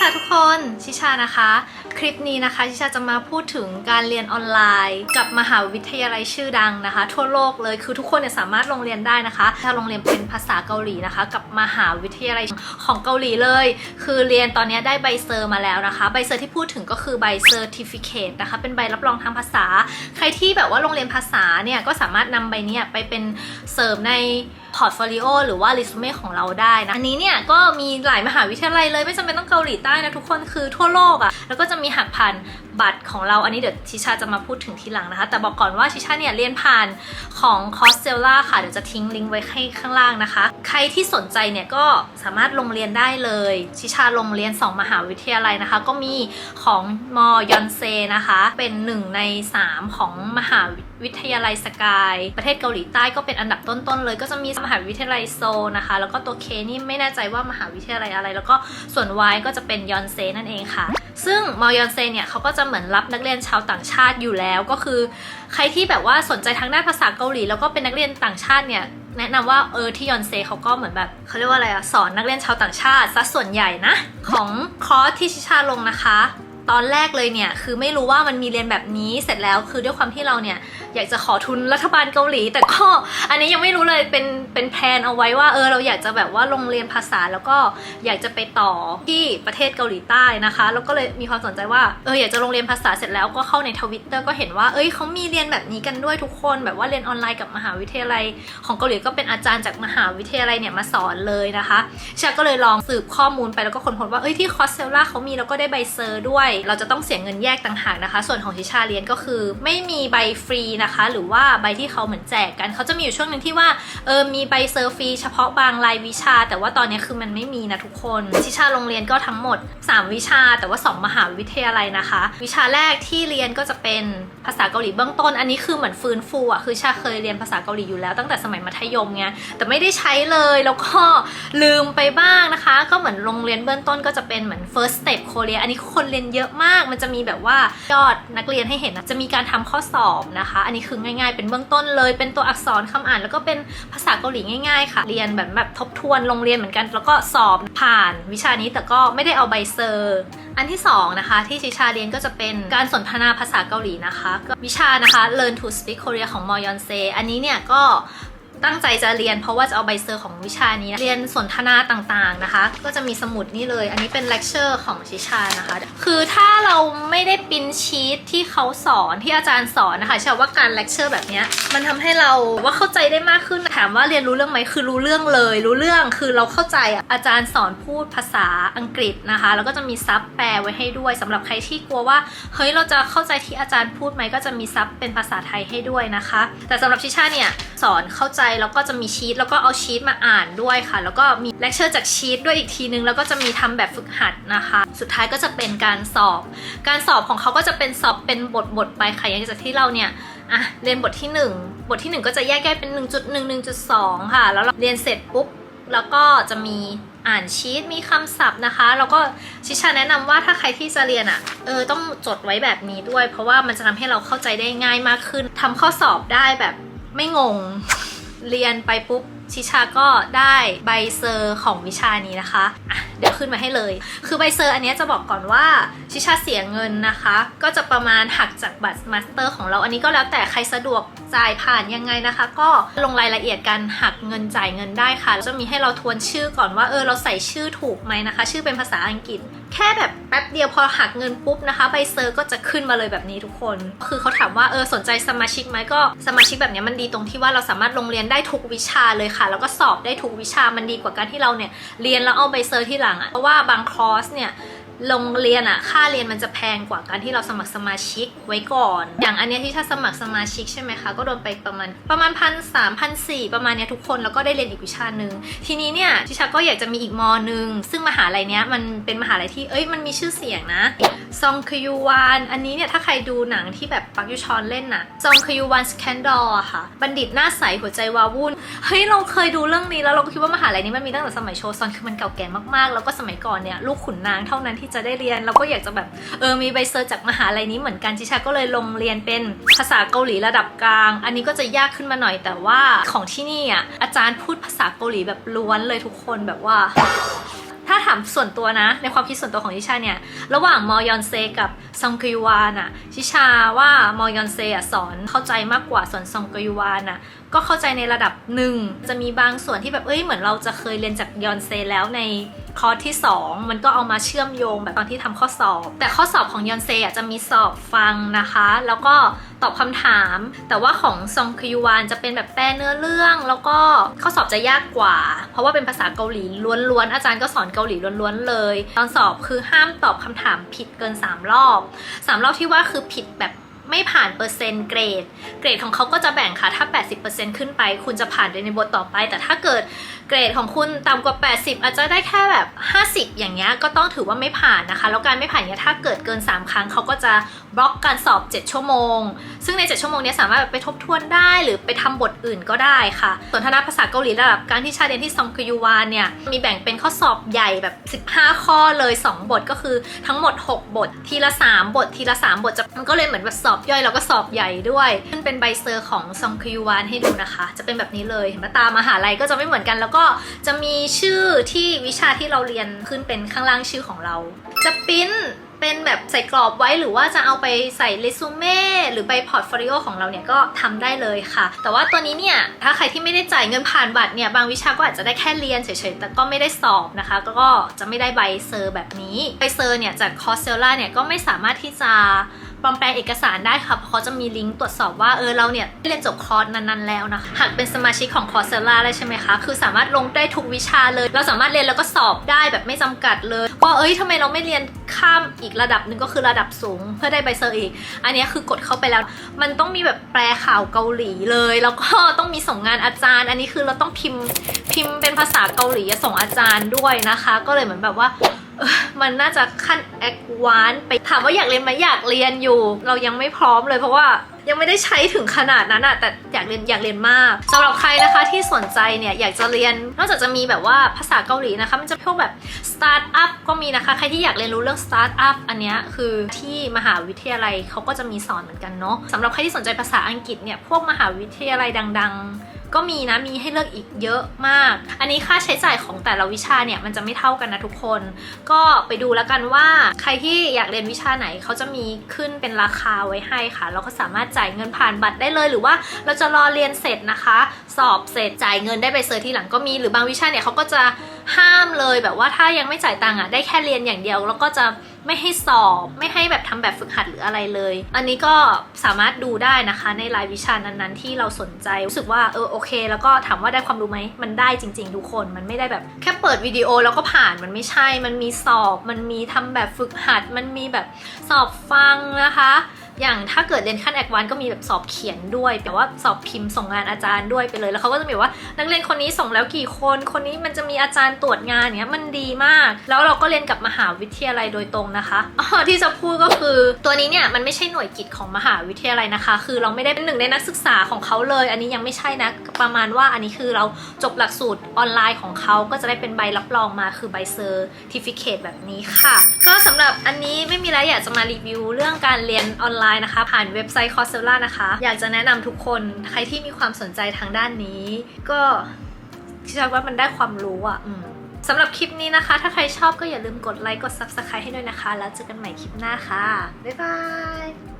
ค่ะทุกคน ชิชานะคะ คลิปนี้นะคะชิชาจะมาพูดถึงการเรียนออนไลน์ กับมหาวิทยาลัยชื่อดังนะคะ ทั่วโลกเลยคือทุกคนเนี่ยสามารถลงเรียนได้นะคะ ถ้าลงเรียนเป็นภาษาเกาหลีนะคะ กับมหาวิทยาลัยของเกาหลีเลย คือเรียนตอนนี้ได้ใบเซอร์มาแล้วนะคะ ใบเซอร์ที่พูดถึงก็คือใบเซอร์ติฟิเคตนะคะเป็นใบรับรองทางภาษา ใครที่แบบว่าโรงเรียนภาษาเนี่ยก็สามารถนำใบเนี้ยไปเป็นเสริมในพอร์ตโฟลิโอหรือว่ารีสูเม่ของเราได้นะอันนี้เนี่ยก็มีหลายมหาวิทยาลัยเลยไม่จำเป็นต้องเกาหลีใต้นะทุกคนคือทั่วโลกอะ่ะแล้วก็จะมีหักผ่านบัตรของเราอันนี้เดี๋ยวชิชาจะมาพูดถึงทีหลังนะคะ แต่บอกก่อนว่าชิชาเนี่ยเรียนผ่านของคอสเซลล่าค่ะ เดี๋ยวจะทิ้งลิงก์ไว้ให้ข้างล่างนะคะ ใครที่สนใจเนี่ยก็สามารถลงเรียนได้เลย ชิชาลงเรียน 2 มหาวิทยาลัยนะคะ ก็มีของมอยอนเซนะคะ เป็นหนึ่งใน 3 ของมหาวิทยาลัยสกาย ประเทศเกาหลีใต้ก็เป็นอันดับต้นๆเลย ก็จะมีมหาวิทยาลัยโซนะคะ แล้วก็ตัวเคนี่ไม่แน่ใจว่ามหาวิทยาลัยอะไร แล้วก็ส่วน Y ก็จะเป็นยอนเซนั่นเองค่ะ ซึ่งมยอนเซเนี่ยเขาก็จะเหมือนรับนักเรียนชาวต่างชาติอยู่แล้ว ก็คือ ใครที่แบบว่าสนใจทางด้านภาษาเกาหลี แล้วก็เป็นนักเรียนต่างชาติเนี่ยแนะนำว่าเออที่ยอนเซเขาก็เหมือนแบบเขาเรียกว่าอะไรอะสอนนักเรียนชาวต่างชาติซะส่วนใหญ่นะ ของคอร์สที่ชิชาลงนะคะ ตอนแรกเลยเนี่ยคือไม่รู้ว่ามันมีเรียนแบบนี้เสร็จแล้วคือด้วยความที่เราเนี่ยอยากจะขอทุนรัฐบาลเกาหลี แต่ก็อันนี้ยังไม่รู้เลยเป็นเป็นแพลนเอาไว้ว่าเออเราอยากจะแบบว่าลงเรียนภาษาแล้วก็อยากจะไปต่อที่ประเทศเกาหลีใต้นะคะ แล้วก็เลยมีความสนใจว่าเอออยากจะลงเรียนภาษาเสร็จแล้วก็เข้าในทวิตเตอร์ก็เห็นว่าเอ้ยเขามีเรียนแบบนี้กันด้วยทุกคนแบบว่าเรียนออนไลน์กับมหาวิทยาลัย ของเกาหลีก็เป็นอาจารย์จากมหาวิทยาลัยเนี่ยมาสอนเลยนะคะชาก็เลยลองสืบข้อมูลไปแล้วก็ค้นพบว่าเอ้ยที่คอสเซลล่าเขามีแล้วก็ได้ใบเซอร์ด้วย เราจะต้องเสียเงินแยกต่างหากนะคะ ส่วนของชิชาเรียนก็คือไม่มีใบฟรีนะคะ หรือว่าใบที่เขาเหมือนแจกกันเขาจะมีอยู่ช่วงหนึ่งที่ว่าเออมีใบเซอร์ฟรีเฉพาะบางรายวิชา แต่ว่าตอนนี้คือมันไม่มีนะทุกคนชิชาโรงเรียนก็ทั้งหมด 3 วิชา แต่ว่า 2 มหาวิทยาลัยนะคะ วิชาแรกที่เรียนก็จะเป็นภาษาเกาหลีเบื้องต้น อันนี้คือเหมือนฟื้นฟูอะคือชาเคยเรียนภาษาเกาหลีอยู่แล้วตั้งแต่สมัยมัธยมไงแต่ไม่ได้ใช้เลยแล้วก็ลืมไปบ้างนะคะ ก็เหมือนโรงเรียนเบื้องต้นก็จะเป็นเหมือน first step Korea อันนี้คนเรียนเยอะมาก มันจะมีแบบว่ายอดนักเรียนให้เห็นนะจะมีการทำข้อสอบนะคะอันนี้คือง่าย ๆ เป็นเบื้องต้นเลย เป็นตัวอักษรคำอ่านแล้วก็เป็นภาษาเกาหลีง่าย ๆ ค่ะ เรียนแบบแบบทบทวนโรงเรียนเหมือนกัน แล้วก็สอบผ่านวิชานี้แต่ก็ไม่ได้เอาใบเซอร์อันที่สองนะคะที่ชิชาเรียนก็จะเป็นการสนทนาภาษาเกาหลีนะคะกวิชานะคะ Learn to Speak Korea ของมอยอนเซอันนี้เนี่ยก็ ตั้งใจจะเรียนเพราะว่าจะเอาใบเซอร์ของวิชานี้ เรียนสนทนาต่างๆนะคะ ก็จะมีสมุดนี่เลย อันนี้เป็นเลคเชอร์ของชิชานะคะ คือถ้าเราไม่ได้ปินชีตที่เขาสอนที่อาจารย์สอนนะคะเชื่อว่าการเลคเชอร์แบบนี้มันทำให้เราว่าเข้าใจได้มากขึ้นถามว่าเรียนรู้เรื่องไหมคือรู้เรื่องเลย รู้เรื่องคือเราเข้าใจอาจารย์สอนพูดภาษาอังกฤษนะคะ แล้วก็จะมีซับแปลไว้ให้ด้วยสำหรับใครที่กลัวว่าเฮ้ยเราจะเข้าใจที่อาจารย์พูดไหมก็จะมีซับเป็นภาษาไทยให้ด้วยนะคะ แต่สำหรับชิชาเนี่ยสอนเข้าใจแล้วก็จะมีชีตแล้วก็เอาชีตมาอ่านด้วยค่ะ แล้วก็มีเลคเชอร์จากชีตด้วยอีกทีนึง แล้วก็จะมีทำแบบฝึกหัดนะคะ สุดท้ายก็จะเป็นการสอบ การสอบของเขาก็จะเป็นสอบเป็นบทบทไปค่ะอย่างจากที่เราเนี่ยอะเรียนบทที่ 1 บทที่ 1 ก็จะแยกแยกเป็น 1.1 1.2 ค่ะ แล้วเราเรียนเสร็จปุ๊บแล้วก็จะมีอ่านชีตมีคำศัพท์นะคะ แล้วก็ชิชาแนะนำว่าถ้าใครที่จะเรียนอะ่ะเออต้องจดไว้แบบนี้ด้วย เพราะว่ามันจะทำให้เราเข้าใจได้ง่ายมากขึ้นทำข้อสอบได้แบบไม่งง เรียนไปปุ๊บชิชาก็ได้ใบเซอร์ของวิชานี้นะคะอะ เดี๋ยวขึ้นมาให้เลย คือใบเซอร์อันนี้จะบอกก่อนว่าชิชาเสียเงินนะคะ ก็จะประมาณหักจากบัตรมาสเตอร์ของเราอันนี้ก็แล้วแต่ใครสะดวกจ่ายผ่านยังไงนะคะ ก็ลงรายละเอียดการหักเงินจ่ายเงินได้ค่ะจะมีให้เราทวนชื่อก่อนว่าเออเราใส่ชื่อถูกไหมนะคะ ชื่อเป็นภาษาอังกฤษ แค่แบบแป๊บเดียวพอหักเงินปุ๊บนะคะใบเซอร์ก็จะขึ้นมาเลยแบบนี้ทุกคน คือเขาถามว่าเออสนใจสมาชิกไหมก็สมาชิกแบบนี้มันดีตรงที่ว่าเราสามารถลงเรียนได้ทุกวิชาเลยค่ะ แล้วก็สอบได้ทุกวิชามันดีกว่าการที่เราเนี่ยเรียนแล้วเอาใบเซอร์ที่หลังอะเพราะว่าบางคอร์สเนี่ย โรงเรียนอะค่าเรียนมันจะแพงกว่าการที่เราสมัครสมาชิกไว้ก่อน อย่างอันเนี้ยที่ถ้าสมัครสมาชิกใช่ไหมคะ ก็โดนไปประมาณประมาณพันสามพันสี่ประมาณเนี้ยทุกคนแล้วก็ได้เรียนอีกวิชาหนึ่งทีนี้เนี่ยทิชาก็อยากจะมีอีกมอหนึ่งซึ่งมหาลัยเนี้ยมันเป็นมหาลัยที่เอ้ยมันมีชื่อเสียงนะซองคยูวานอันนี้เนี่ยถ้าใครดูหนังที่แบบปักยูชอนเล่นนะซองคยูวานสแคนดอลอะค่ะ บัณฑิตหน้าใสหัวใจวาวุ่นเฮ้ยเราเคยดูเรื่องนี้แล้วเราก็คิดว่ามหาลัยนี้มันมีตั้งแต่สมัยโชซอนคือมันเก่าแก่มากๆ แล้วก็สมัยก่อนเนี่ยลูกขุนนางเท่านั้นที่จะได้เรียน เราก็อยากจะแบบเออมีใบเซอร์จากมหาลัยนี้เหมือนกันจิชาก็เลยลงเรียนเป็นภาษาเกาหลีระดับกลาง อันนี้ก็จะยากขึ้นมาหน่อยแต่ว่าของที่นี่อะอาจารย์พูดภาษาเกาหลีแบบล้วนเลยทุกคนแบบว่าถ้าถามส่วนตัวนะ ในความคิดส่วนตัวของทิชาเนี่ย ระหว่างมอยอนเซกับซองกยุวานอะทิชาว่ามอยอนเซอะสอนเข้าใจมากกว่าส่วนซองกยุวานอะก็เข้าใจในระดับหนึ่ง จะมีบางส่วนที่แบบเอ้ยเหมือนเราจะเคยเรียนจากยอนเซแล้วใน คอร์สที่ 2 มันก็เอามาเชื่อมโยงแบบตอนที่ทำข้อสอบ แต่ข้อสอบของยอนเซอะจะมีสอบฟังนะคะ แล้วก็ตอบคำถาม แต่ว่าของซองคยุวานจะเป็นแบบแปลเนื้อเรื่อง แล้วก็ข้อสอบจะยากกว่า เพราะว่าเป็นภาษาเกาหลีล้วนๆอาจารย์ก็สอนเกาหลีล้วนๆเลย ตอนสอบคือห้ามตอบคำถามผิดเกิน 3 รอบสามรอบที่ว่าคือผิดแบบ ไม่ผ่านเปอร์เซ็นต์เกรด เกรดของเขาก็จะแบ่งค่ะ ถ้า 80%ขึ้นไป คุณจะผ่านในบทต่อไป แต่ถ้าเกิดเกรดของคุณต่ำกว่า 80 อาจจะได้แค่แบบ 50 อย่างเงี้ย ก็ต้องถือว่าไม่ผ่านนะคะ แล้วการไม่ผ่านเนี้ยถ้าเกิดเกิน 3 ครั้งเขาก็จะบล็อกการสอบ 7 ชั่วโมง ซึ่งใน 7 ชั่วโมงเนี้ยสามารถแบบไปทบทวนได้หรือไปทำบทอื่นก็ได้ค่ะส่วนทนาภาษาเกาหลีระดับการที่ชาเรียนที่ซองกยูวานเนี่ย มีแบ่งเป็นข้อสอบใหญ่แบบ 15 ข้อเลย 2 บทก็คือทั้งหมด 6 บท ทีละ 3 บท ทีละ 3 บทจะมันก็เลยเหมือนแบบสอบย่อยแล้วก็สอบใหญ่ด้วยมันเป็นใบเซอร์ของซองกยูวานให้ดูนะคะ จะเป็นแบบนี้เลยเห็นไหมตามมหาลัยก็จะไม่เหมือนกัน แล้วก็จะมีชื่อที่วิชาที่เราเรียนขึ้นเป็นข้างล่างชื่อของเรา จะปิ้นเป็นแบบใส่กรอบไว้หรือว่าจะเอาไปใส่เรซูเม่หรือใบพอร์ตโฟลิโอของเราเนี่ยก็ทำได้เลยค่ะ แต่ว่าตัวนี้เนี่ย ถ้าใครที่ไม่ได้จ่ายเงินผ่านบัตรเนี่ย บางวิชาก็อาจจะได้แค่เรียนเฉยๆ แต่ก็ไม่ได้สอบนะคะ ก็จะไม่ได้ใบเซอร์แบบนี้ ใบเซอร์เนี่ยจากคอร์เซล่าเนี่ยก็ไม่สามารถที่จะ ปลอมแปลงเอกสารได้ค่ะเพราะเขาจะมีลิงก์ตรวจสอบว่าเออเราเนี่ยเรียนจบคอร์สนั้นๆแล้วนะคะหากเป็นสมาชิกของคอร์เซล่าเลยใช่ไหมคะคือสามารถลงได้ทุกวิชาเลย เราสามารถเรียนแล้วก็สอบได้แบบไม่จำกัดเลยว่าเอ้ยทำไมเราไม่เรียนข้ามอีกระดับหนึ่งก็คือระดับสูง เพื่อได้ใบเซอร์อีก อันนี้คือกดเข้าไปแล้ว มันต้องมีแบบแปลข่าวเกาหลีเลย แล้วก็ต้องมีส่งงานอาจารย์ อันนี้คือเราต้องพิมพ์พิมพ์เป็นภาษาเกาหลีส่งอาจารย์ด้วยนะคะ ก็เลยเหมือนแบบว่า มันน่าจะขั้นแอควานไปถามว่าอยากเรียนไหมอยากเรียนอยู่ เรายังไม่พร้อมเลยเพราะว่ายังไม่ได้ใช้ถึงขนาดนั้นอะแต่อยากเรียนอยากเรียนมากสำหรับใครนะคะที่สนใจเนี่ยอยากจะเรียนนอกจากจะมีแบบว่าภาษาเกาหลีนะคะ มันจะพวกแบบสตาร์ทอัพก็มีนะคะ ใครที่อยากเรียนรู้เรื่องสตาร์ทอัพอันเนี้ยคือที่มหาวิทยาลัยเขาก็จะมีสอนเหมือนกันเนาะสำหรับใครที่สนใจภาษาอังกฤษเนี่ยพวกมหาวิทยาลัยดัง ๆ ก็มีนะมีให้เลือกอีกเยอะมาก อันนี้ค่าใช้จ่ายของแต่ละวิชาเนี่ยมันจะไม่เท่ากันนะทุกคน ก็ไปดูแล้วกันว่าใครที่อยากเรียนวิชาไหนเขาจะมีขึ้นเป็นราคาไว้ให้ค่ะ เราก็สามารถจ่ายเงินผ่านบัตรได้เลย หรือว่าเราจะรอเรียนเสร็จนะคะ สอบเสร็จจ่ายเงินได้ไปเซอร์ที่หลังก็มี หรือบางวิชาเนี่ยเขาก็จะห้ามเลยแบบว่าถ้ายังไม่จ่ายตังค์อะได้แค่เรียนอย่างเดียวแล้วก็จะ ไม่ให้สอบ ไม่ให้แบบทำแบบฝึกหัดหรืออะไรเลย อันนี้ก็สามารถดูได้นะคะในรายวิชานั้นๆ ที่เราสนใจรู้สึกว่าเออโอเค แล้วก็ถามว่าได้ความรู้ไหมมันได้จริง ๆ ทุกคนมันไม่ได้แบบแค่เปิดวิดีโอแล้วก็ผ่านมันไม่ใช่มันมีสอบ มันมีทำแบบฝึกหัด มันมีแบบสอบฟังนะคะ อย่างถ้าเกิดเรียนขั้นแอดวานก็มีแบบสอบเขียนด้วยแต่ว่าสอบพิมพ์ส่งงานอาจารย์ด้วยไปเลย แล้วเขาก็จะมีว่า นักเรียนคนนี้ส่งแล้วกี่คน คนนี้มันจะมีอาจารย์ตรวจงานเนี้ยมันดีมาก แล้วเราก็เรียนกับมหาวิทยาลัยโดยตรงนะคะอ๋อที่จะพูดก็คือตัวนี้เนี่ยมันไม่ใช่หน่วยกิจของมหาวิทยาลัยนะคะ คือเราไม่ได้เป็นหนึ่งในนักศึกษาของเขาเลย อันนี้ยังไม่ใช่นะประมาณว่าอันนี้คือเราจบหลักสูตรออนไลน์ของเขาก็จะได้เป็นใบรับรองมาคือใบเซอร์ติฟิเคตแบบนี้ค่ะ ก็สำหรับอันนี้ไม่มีอะไรอยากจะมารีวิวเรื่องการเรียนออนไลน์นะคะ ผ่านเว็บไซต์ Coursera นะคะ อยากจะแนะนำทุกคนใครที่มีความสนใจทางด้านนี้ ก็คิดว่ามันได้ความรู้อะสำหรับคลิปนี้นะคะ ถ้าใครชอบก็อย่าลืมกดไลค์ กด Subscribe ให้ด้วยนะคะ แล้วเจอกันใหม่คลิปหน้าค่ะ บ๊ายบาย